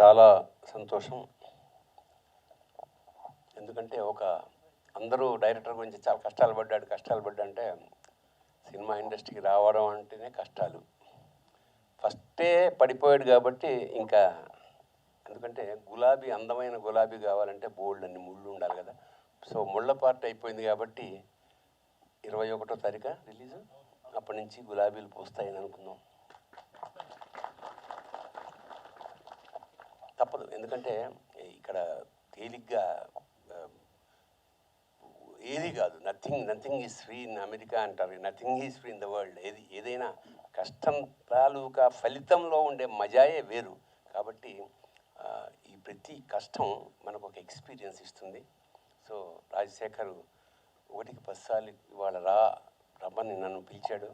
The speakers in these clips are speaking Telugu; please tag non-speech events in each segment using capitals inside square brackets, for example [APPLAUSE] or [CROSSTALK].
చాలా సంతోషం. ఎందుకంటే ఒక అందరూ డైరెక్టర్ గురించి చాలా కష్టాలు పడ్డాడు. కష్టాలు పడ్డా అంటే సినిమా ఇండస్ట్రీకి రావడం అంటేనే కష్టాలు. ఫస్టే పడిపోయాడు కాబట్టి ఇంకా ఎందుకంటే గులాబీ అందమైన గులాబీ కావాలంటే బోల్డ్ అన్ని ముళ్ళు ఉండాలి కదా. సో ముళ్ళ పార్ట్ అయిపోయింది కాబట్టి ఇరవై ఒకటో తారీఖు రిలీజ్? అప్పటి నుంచి గులాబీలు పూస్తాయని అనుకుందాం. ఎందుకంటే ఇక్కడ తేలిగ్గా um, ఏది కాదు. Nothing nothing is free in America అంటారు. Nothing is free in the world ఏది ఏదైనా కష్టం తాలూకా ఫలితంలో ఉండే మజాయే వేరు. కాబట్టి ఈ ప్రతి కష్టం మనకు ఒక ఎక్స్పీరియన్స్ ఇస్తుంది. సో రాజశేఖర్ ఒకటికి పదిసార్లు ఇవాళ రా రమ్మని నన్ను పిలిచాడు.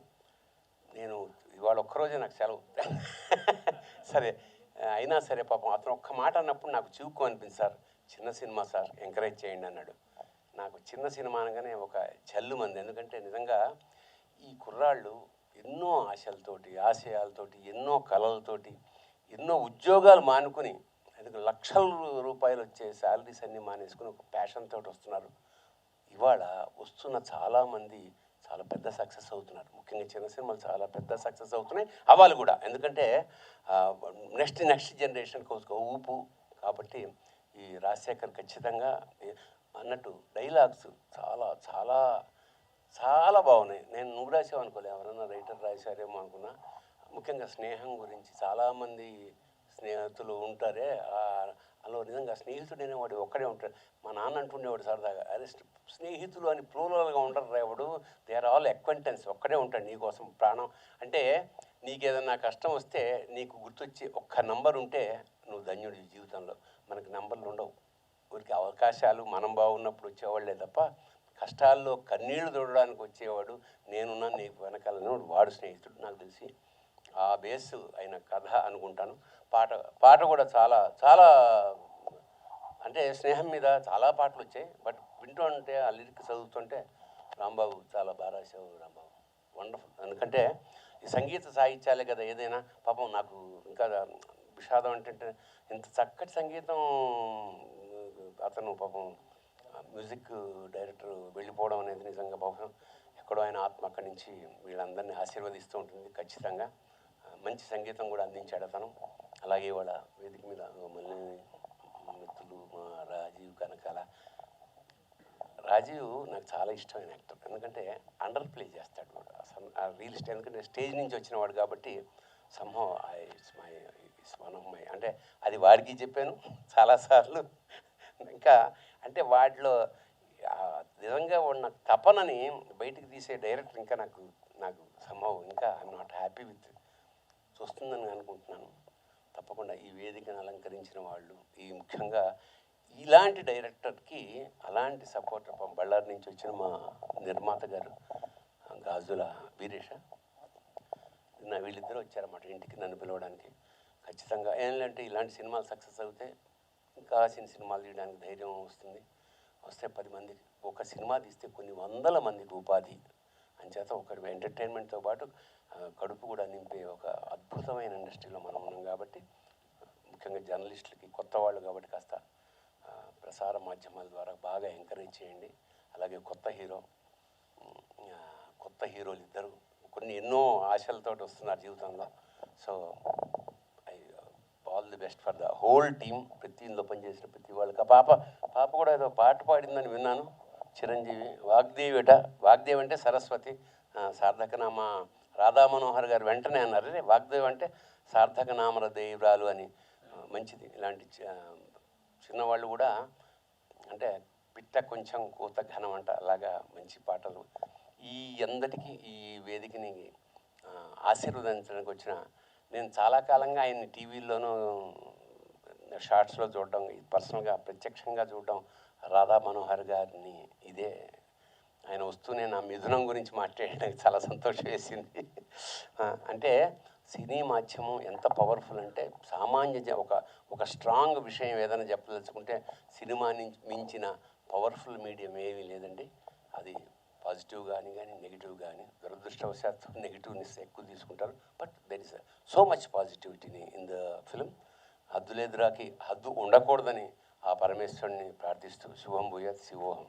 నేను ఇవాళ ఒక్కరోజే నాకు సెలవు. [LAUGHS] సరే అయినా సరే పాపం అతను ఒక్క మాట అన్నప్పుడు నాకు చివుకు అనిపింది సార్ చిన్న సినిమా సార్ ఎంకరేజ్ చేయండి అన్నాడు. నాకు చిన్న సినిమా అనగానే ఒక చల్లు మంది. ఎందుకంటే నిజంగా ఈ కుర్రాళ్ళు ఎన్నో ఆశలతోటి ఆశయాలతోటి ఎన్నో కళలతోటి ఎన్నో ఉద్యోగాలు మానుకుని అందుకు లక్షల రూపాయలు వచ్చే శాలరీస్ అన్నీ మానేసుకుని ఒక ప్యాషన్ తోటి వస్తున్నారు. ఇవాళ వస్తున్న చాలామంది చాలా పెద్ద సక్సెస్ అవుతున్నారు ముఖ్యంగా చిన్న సినిమాలు చాలా పెద్ద సక్సెస్ అవుతున్నాయి. అవ్వాలి కూడా. ఎందుకంటే నెక్స్ట్ నెక్స్ట్ జనరేషన్కి ఒక ఊపు కాబట్టి ఈ రాజశేఖర్ ఖచ్చితంగా అన్నట్టు డైలాగ్స్ చాలా చాలా చాలా బాగున్నాయి. నేను నువ్వు రాసావు అనుకోలే. ఎవరైనా రైటర్ రాశారేమో అనుకున్నా. ముఖ్యంగా స్నేహం గురించి చాలామంది స్నేహితులు ఉంటారే. అందులో నిజంగా స్నేహితుడు అనేవాడు ఒక్కడే ఉంటాడు. మా నాన్న అంటుండేవాడు సరదాగా అరే స్నేహితులు అని ప్లూరల్గా ఉండరు రేవాడు దే ఆర్ ఆల్ ఎక్వెంటెన్స్ ఒక్కడే ఉంటాడు నీకోసం ప్రాణం. అంటే నీకు ఏదైనా కష్టం వస్తే నీకు గుర్తొచ్చి ఒక్క నంబర్ ఉంటే నువ్వు ధన్యుడి జీవితంలో. మనకి నంబర్లు ఉండవు. ఊరికి అవకాశాలు మనం బాగున్నప్పుడు వచ్చేవాళ్ళే తప్ప కష్టాల్లో కన్నీళ్ళు తోడడానికి వచ్చేవాడు నేనున్నా నీకు వెనకాలని వాడు స్నేహితుడు నాకు తెలిసి. ఆ బేస్ అయిన కథ అనుకుంటాను. పాట పాట కూడా చాలా చాలా అంటే స్నేహం మీద చాలా పాటలు వచ్చాయి. బట్ వింటూ ఉంటే ఆ లిరిక్ చదువుతుంటే రాంబాబు చాలా బాగా రాశావు రాంబాబు. వండర్ఫుల్. ఎందుకంటే ఈ సంగీత సాహిత్యాలే కదా ఏదైనా. పాపం నాకు ఇంకా విషాదం ఏంటంటే ఇంత చక్కటి సంగీతం అతను పాపం మ్యూజిక్ డైరెక్టర్ వెళ్ళిపోవడం అనేది నిజంగా పాపం ఎక్కడో ఆయన ఆత్మ అక్కడి నుంచి వీళ్ళందరినీ ఆశీర్వదిస్తూ ఉంటుంది ఖచ్చితంగా. మంచి సంగీతం కూడా అందించాడు అతను. అలాగే వాళ్ళ వేదిక మీద మళ్ళీ మిత్రులు మా రాజీవ్ కనకాల. రాజీవ్ నాకు చాలా ఇష్టమైన యాక్టర్. ఎందుకంటే అండర్ ప్లే చేస్తాడు వాడు. ఆ రియల్ స్టేట్ ఎందుకంటే స్టేజ్ నుంచి వచ్చినవాడు కాబట్టి somehow I it's my it's one of my అంటే అది వాడికి చెప్పాను చాలాసార్లు ఇంకా అంటే వాడిలో నిజంగా ఉన్న తపనని బయటికి తీసే డైరెక్టర్ ఇంకా నాకు నాకు సంభవం ఇంకా ఐఎమ్ నాట్ హ్యాపీ విత్ చూస్తుందని అనుకుంటున్నాను. తప్పకుండా ఈ వేదికను అలంకరించిన వాళ్ళు ఈ ముఖ్యంగా ఇలాంటి డైరెక్టర్కి అలాంటి సపోర్ట్ బళ్ళారి నుంచి వచ్చిన మా నిర్మాత గారు గాజుల వీరేష నా వీళ్ళిద్దరూ వచ్చారన్నమాట ఇంటికి నన్ను పిలవడానికి. ఖచ్చితంగా ఏంటంటే ఇలాంటి సినిమాలు సక్సెస్ అవుతే కావాల్సిన సినిమాలు తీయడానికి ధైర్యం వస్తుంది. వస్తే పది మందికి ఒక సినిమా తీస్తే కొన్ని వందల మందికి ఉపాధి అంచేత ఒక ఎంటర్టైన్మెంట్తో పాటు కడుపు కూడా నింపే ఒక అద్భుతమైన ఇండస్ట్రీలో మనం ఉన్నాం కాబట్టి ముఖ్యంగా జర్నలిస్టులకి కొత్త వాళ్ళు కాబట్టి కాస్త ప్రసార మాధ్యమాల ద్వారా బాగా ఎంకరేజ్ చేయండి. అలాగే కొత్త హీరో కొత్త హీరోలు ఇద్దరు కొన్ని ఎన్నో ఆశలతో వస్తున్నారు జీవితంలో. So I all the best for the whole team. ప్రతి ఇందులో పనిచేసిన ప్రతి వాళ్ళకి. ఆ పాప పాప కూడా ఏదో పాట పాడిందని విన్నాను. చిరంజీవి వాగ్దేవి వాగ్దేవి అంటే సరస్వతి సార్థకనామ రాధా మనోహర్ గారు వెంటనే అన్నారు. వాగ్దేవి అంటే సార్థక నామర దేవరాలు అని మంచిది. ఇలాంటి చిన్నవాళ్ళు కూడా అంటే పిట్ట కొంచెం కూత ఘనం అంట అలాగా మంచి పాటలు. ఈ అందరికీ ఈ వేదికని ఆశీర్వదించడానికి వచ్చిన నేను చాలా కాలంగా ఆయన్ని టీవీల్లోనూ షార్ట్స్లో చూడడం పర్సనల్గా ప్రత్యక్షంగా చూడడం రాధా మనోహర్ గారిని ఇదే ఆయన వస్తూనే నా మిథునం గురించి మాట్లాడడానికి చాలా సంతోషం వేసింది. అంటే సినీ మాధ్యమం ఎంత పవర్ఫుల్ అంటే సామాన్య ఒక ఒక స్ట్రాంగ్ విషయం ఏదైనా చెప్పదలుచుకుంటే సినిమా నుంచి మించిన పవర్ఫుల్ మీడియం ఏమీ లేదండి. అది పాజిటివ్ కానీ కానీ నెగిటివ్ కానీ దురదృష్టవశాత్తు నెగిటివ్నెస్ ఎక్కువ తీసుకుంటారు. But there is so much పాజిటివిటీని in the film హద్దులేదురాకి హద్దు ఉండకూడదని ఆ పరమేశ్వరుని ప్రార్థిస్తూ శుభం భూయత్ శివోహం